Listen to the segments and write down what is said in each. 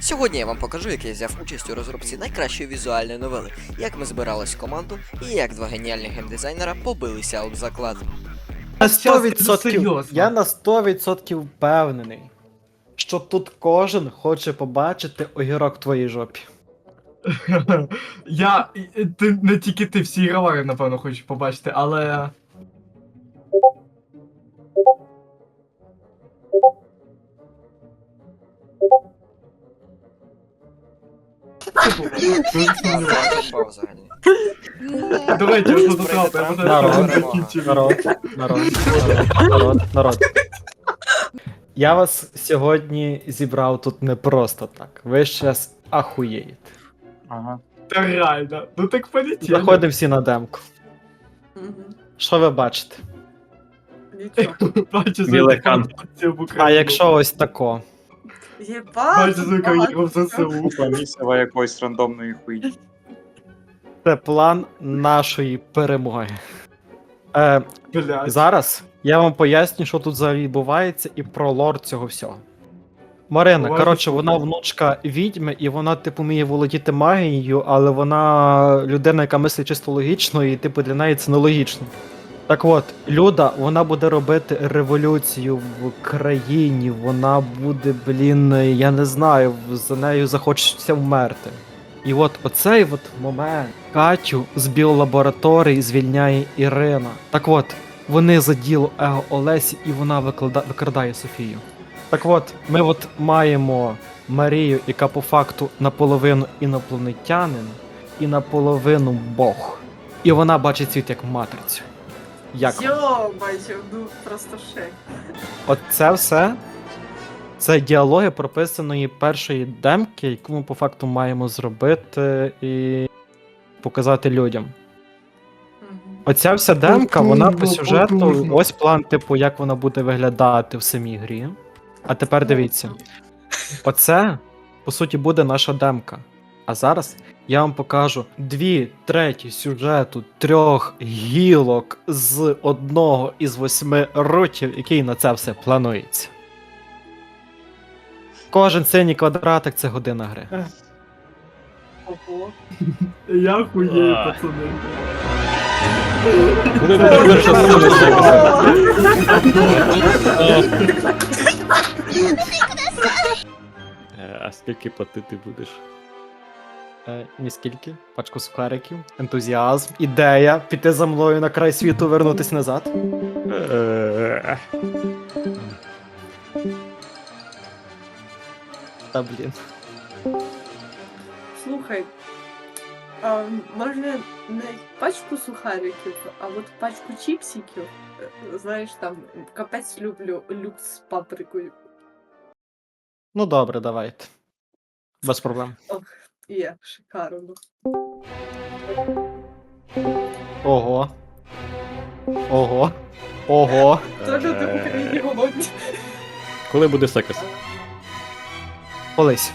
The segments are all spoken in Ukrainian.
Сьогодні я вам покажу, як я взяв участь у розробці найкращої візуальної новели, як ми збирались в команду і як два геніальні геймдизайнера побилися об заклад. На 100%, ну, я на 100% впевнений, що тут кожен хоче побачити огірок в твоїй жопі. Я. Ти не тільки ти, всі ігровари, напевно, хочуть побачити, але. Взагалі. До я тут трапив, я вже Народ, народ, народ, народ, народ, народ. Я вас сьогодні зібрав тут не просто так. Ви щас ахуєєте. Ага. Та реально, ну так полетіли. Заходимо всі на демку. Що ви бачите? Нічого. Бачу, Білий за кан. в Україну. А якщо ось тако. Єбать! В. ЗСУ. Місява якоїсь рандомної хуйні. Це план нашої перемоги. Е, Блядь. Зараз я вам поясню, що тут взагалі відбувається, і про лор цього всього. Марина, Уважно коротше, вона внучка відьми, і вона, типу, вміє володіти магією, але вона людина, яка мислить чисто логічно, і, типу, для неї це нелогічно. Так от, Люда, вона буде робити революцію в країні, вона буде, блін, я не знаю, за нею захочеться вмерти. І от оцей от момент Катю з біолабораторії звільняє Ірина. Так от, вони за діло Его Олесі, і вона виклада... викрадає Софію. Так от, ми от маємо Марію, яка по факту наполовину інопланетянин, і наполовину Бог. І вона бачить світ як матрицю. Як? Йо, бачив, ну просто шик. От це все. Це діалоги прописаної першої демки, яку ми по факту маємо зробити і показати людям. Оця вся демка, вона по сюжету, ось план, типу, як вона буде виглядати в самій грі. А тепер дивіться. Оце, по суті, буде наша демка. А зараз я вам покажу дві треті сюжету трьох гілок з одного із восьми рутів, який на це все планується. Кожен синій квадратик це година гри. Ого. Я хуєю, пацани. Е, А скільки платити будеш? Е, ніскільки, пачку сухариків, ентузіазм, ідея піти за мною на край світу, вернутись назад. Е, Та блін. Слухай. А, можна не пачку сухариків, а от пачку чіпсиків. Знаєш, там капець люблю люкс з паприкою. Ну добре, давайте. Без проблем. Є, шикарно. Ого. Ого. Ого. То люди в Україні голодні. Коли буде секас? Колись.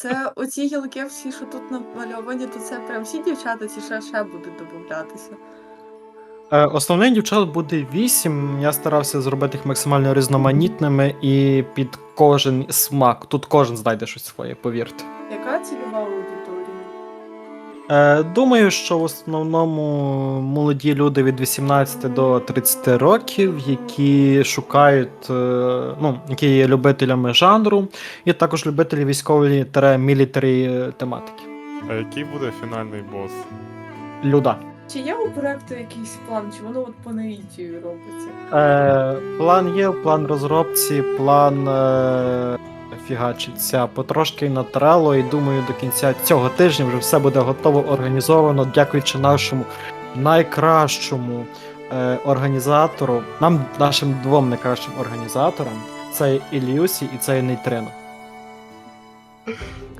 Це оці гілки всі, що тут намальовані, то це прям всі дівчата, ці ще ще будуть додатися. Е, основних дівчат буде 8. Я старався зробити їх максимально різноманітними і під кожен смак. Тут кожен знайде щось своє, повірте. Яка цільова аудиторія? Е, думаю, що в основному молоді люди від 18 до 30 років, які шукають, е, ну, які є любителями жанру, і також любителі військової та мілітарі тематики. А який буде фінальний бос? Люда. Чи є у проекту якийсь план, чи воно от по наїтію робиться? Е, план є, план розробці, план е, фігачиться потрошки на трело, і думаю, до кінця цього тижня вже все буде готово організовано, дякуючи нашому найкращому е, організатору, нам, нашим двом найкращим організаторам, це є Ілюсі і це Нейтрино.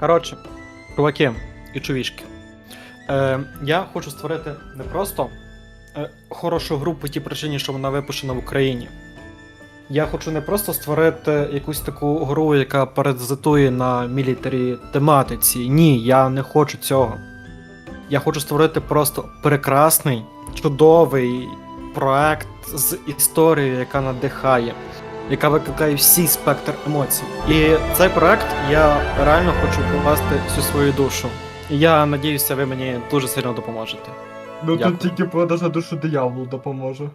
Коротше, чуваки і чувішки. Е, я хочу створити не просто е, хорошу гру по тій причині, що вона випущена в Україні. Я хочу не просто створити якусь таку гру, яка паразитує на мілітарі тематиці. Ні, я не хочу цього. Я хочу створити просто прекрасний, чудовий проект з історією, яка надихає, яка викликає всій спектр емоцій. І цей проект я реально хочу покласти всю свою душу. І я надіюся, ви мені дуже сильно допоможете. Ну Дякую. тут тільки продаж на душу дияволу допоможе.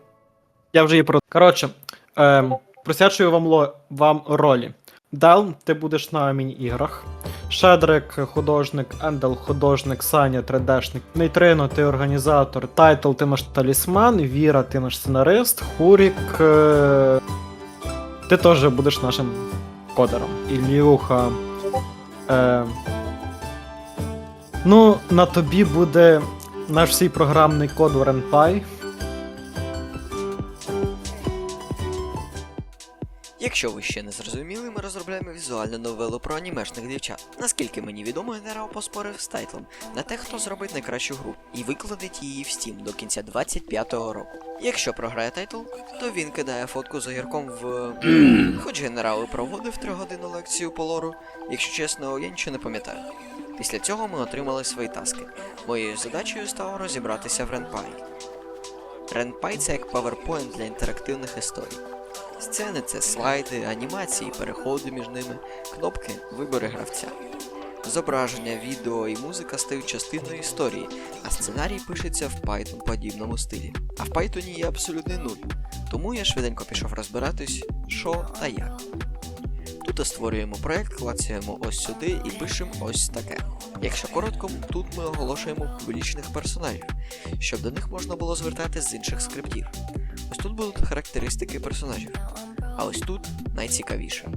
Я вже її про. Коротше, ем, присвячую вам, ло... вам ролі. Дел, ти будеш на міні-іграх. Шедрик, художник, Ендел, художник, Саня, 3D-шник, Нейтрино, ти організатор, Тайтл, ти наш талісман, Віра, ти наш сценарист, Хурік. Е... Ти теж будеш нашим кодером. Ілюха. Е... Ну, на тобі буде наш всій програмний код RenPy. Якщо ви ще не зрозуміли, ми розробляємо візуальну новелу про анімешних дівчат. Наскільки мені відомо, генерал поспорив з тайтлом на те, хто зробить найкращу гру, і викладить її в Steam до кінця 25-го року. Якщо програє тайтл, то він кидає фотку з огірком в. Хоч генерал і проводив тригодинну лекцію по лору, якщо чесно, я нічого не пам'ятаю. Після цього ми отримали свої таски. Моєю задачею стало розібратися в RenPy. RenPy це як PowerPoint для інтерактивних історій. Сцени це слайди, анімації, переходи між ними, кнопки, вибори гравця. Зображення, відео і музика стають частиною історії, а сценарій пишеться в Python подібному стилі. А в Python є абсолютний нуль, тому я швиденько пішов розбиратись, що та як. Тут створюємо проект, клацаємо ось сюди і пишемо ось таке. Якщо коротко, тут ми оголошуємо публічних персонажів, щоб до них можна було звертатись з інших скриптів. Ось тут будуть характеристики персонажів. А ось тут найцікавіше.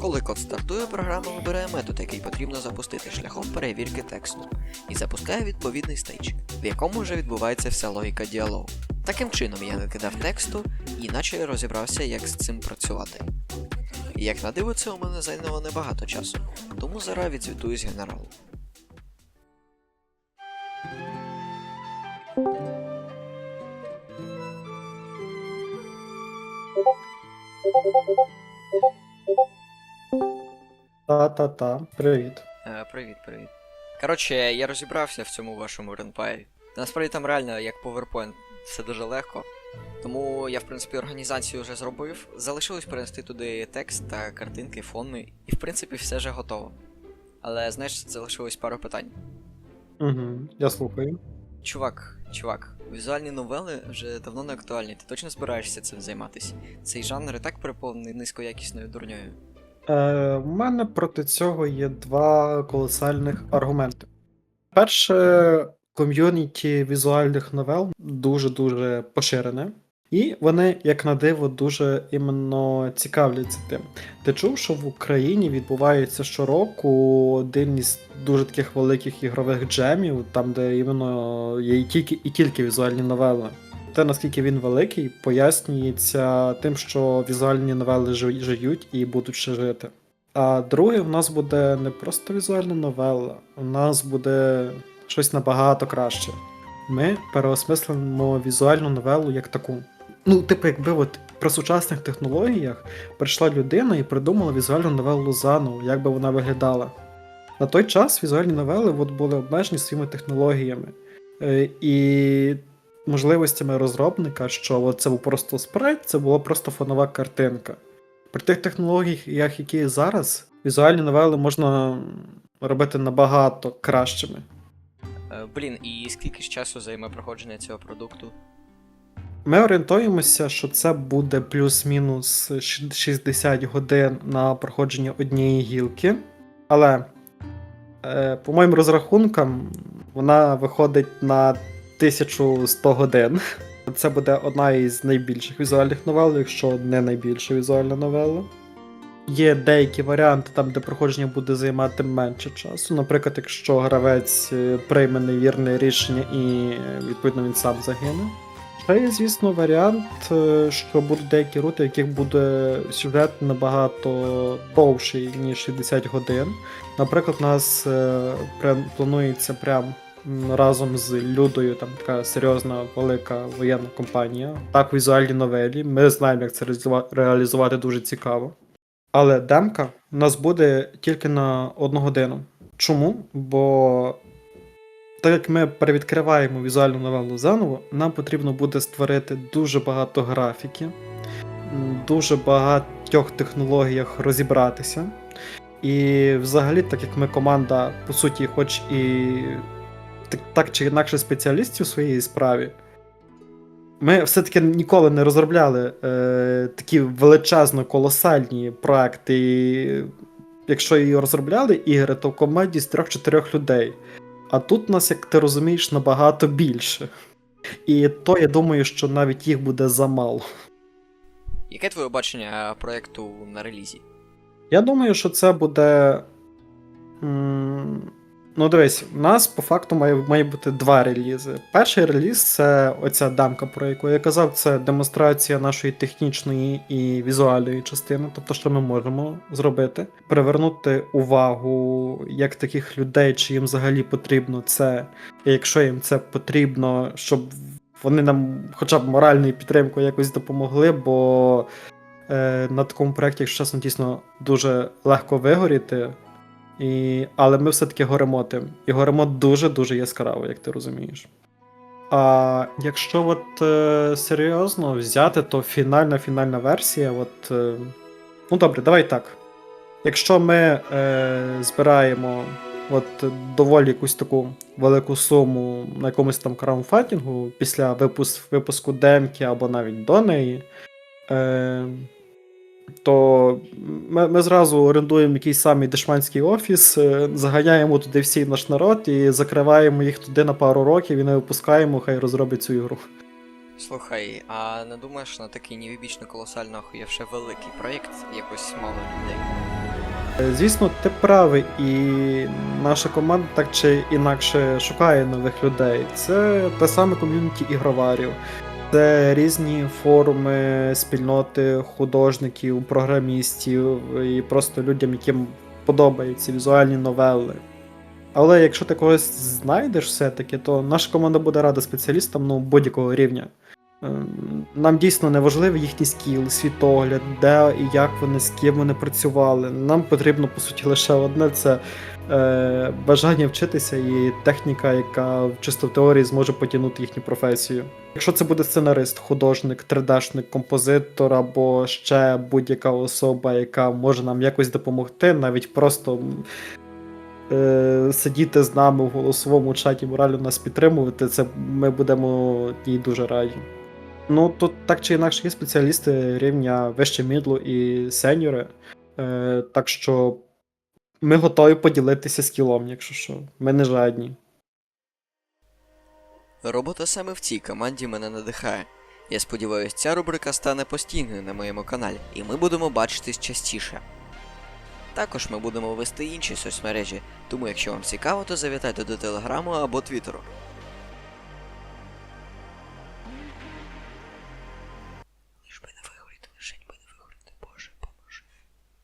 Коли код стартує, програма вибирає метод, який потрібно запустити шляхом перевірки тексту, і запускає відповідний стейдж, в якому вже відбувається вся логіка діалогу. Таким чином я накидав тексту і наче розібрався, як з цим працювати. І як на диво, це у мене зайняло небагато часу, тому зараз відзвітуюсь генералу. Та-та-та, привіт. Е, привіт, привіт. Коротше, я розібрався в цьому вашому ренпаї. Насправді там реально як PowerPoint, все дуже легко. Тому я, в принципі, організацію вже зробив. Залишилось перенести туди текст та картинки, фони, і в принципі все вже готово. Але знаєш, залишилось пару питань. Угу, я слухаю. Чувак, чувак, візуальні новели вже давно не актуальні. Ти точно збираєшся цим займатися? Цей жанр і так переповнений низькоякісною дурньою. Е, у мене проти цього є два колосальних аргументи. Перше, ком'юніті візуальних новел дуже-дуже поширене. І вони, як на диво, дуже іменно цікавляться тим. Ти чув, що в Україні відбувається щороку один із дуже таких великих ігрових джемів, там, де іменно є і тільки, і тільки візуальні новели. Те, наскільки він великий, пояснюється тим, що візуальні новели жи- жиють і будуть ще жити. А друге, в нас буде не просто візуальна новела, у нас буде щось набагато краще. Ми переосмислимо візуальну новелу як таку. Ну, типу, якби от при сучасних технологіях прийшла людина і придумала візуальну новелу заново, як би вона виглядала. На той час візуальні новели от були обмежені своїми технологіями. Е, І можливостями розробника, що от це був просто спрайт, це була просто фонова картинка. При тих технологіях, які зараз, візуальні новели можна робити набагато кращими. Е, блін, і скільки ж часу займе проходження цього продукту? Ми орієнтуємося, що це буде плюс-мінус 60 годин на проходження однієї гілки. Але, е, по моїм розрахункам, вона виходить на 1100 годин. Це буде одна із найбільших візуальних новел, якщо не найбільша візуальна новела. Є деякі варіанти, там, де проходження буде займати менше часу. Наприклад, якщо гравець е, прийме невірне рішення і е, відповідно він сам загине. Це є, звісно, варіант, е, що будуть деякі рути, в яких буде сюжет набагато довший, ніж 60 годин. Наприклад, у нас е, планується прям разом з Людою, там така серйозна велика воєнна компанія. Так, візуальні новелі. Ми знаємо, як це реалізувати дуже цікаво. Але демка у нас буде тільки на одну годину. Чому? Бо так як ми перевідкриваємо візуальну новелу заново, нам потрібно буде створити дуже багато графіки, дуже багатьох технологіях розібратися. І взагалі, так як ми команда, по суті, хоч і так, чи інакше спеціалістів у своїй справі, ми все-таки ніколи не розробляли е, такі величезно колосальні проекти. І якщо і розробляли ігри, то в команді з трьох-чотирьох людей. А тут нас, як ти розумієш, набагато більше. І то я думаю, що навіть їх буде замало. Яке твоє бачення проекту на релізі? Я думаю, що це буде. м, Ну, дивись, у нас по факту має, має бути два релізи. Перший реліз це оця дамка, про яку я казав, це демонстрація нашої технічної і візуальної частини, тобто, що ми можемо зробити. Привернути увагу як таких людей, чи їм взагалі потрібно це, і якщо їм це потрібно, щоб вони нам хоча б моральною підтримкою якось допомогли, бо е, на такому проєкті, якщо чесно, дійсно дуже легко вигоріти. І... Але ми все-таки горемо тим. І горемо дуже-дуже яскраво, як ти розумієш. А якщо от е, серйозно взяти, то фінальна фінальна версія, от. Е, ну добре, давай так. Якщо ми е, збираємо от доволі якусь таку велику суму на якомусь там краунфайтингу після випуск, випуску демки або навіть до неї, е, то ми, ми зразу орендуємо якийсь самий дешманський офіс, е, заганяємо туди всій наш народ і закриваємо їх туди на пару років і не випускаємо, хай розроблять цю ігру. Слухай, а не думаєш на такий невібічно колосально охуєвши великий проєкт якось мало людей? Е, Звісно, ти правий, і наша команда так чи інакше шукає нових людей. Це те саме ком'юніті ігроварів, це різні форуми, спільноти художників, програмістів і просто людям, яким подобаються візуальні новели. Але якщо ти когось знайдеш все-таки, то наша команда буде рада спеціалістам ну, будь-якого рівня. Ем, Нам дійсно не важливий їхній скіл, світогляд, де і як вони, з ким вони працювали. Нам потрібно, по суті, лише одне це е, бажання вчитися і техніка, яка чисто в теорії зможе потягнути їхню професію. Якщо це буде сценарист, художник, 3D-шник, композитор або ще будь-яка особа, яка може нам якось допомогти, навіть просто е, сидіти з нами в голосовому чаті, морально нас підтримувати, це ми будемо їй дуже раді. Ну, тут так чи інакше є спеціалісти рівня вище мідлу і сеньори. Е, так що ми готові поділитися скілом, якщо що. Ми не жадні. Робота саме в цій команді мене надихає. Я сподіваюся, ця рубрика стане постійною на моєму каналі, і ми будемо бачитись частіше. Також ми будемо вести інші соцмережі, тому якщо вам цікаво, то завітайте до телеграму або твіттеру.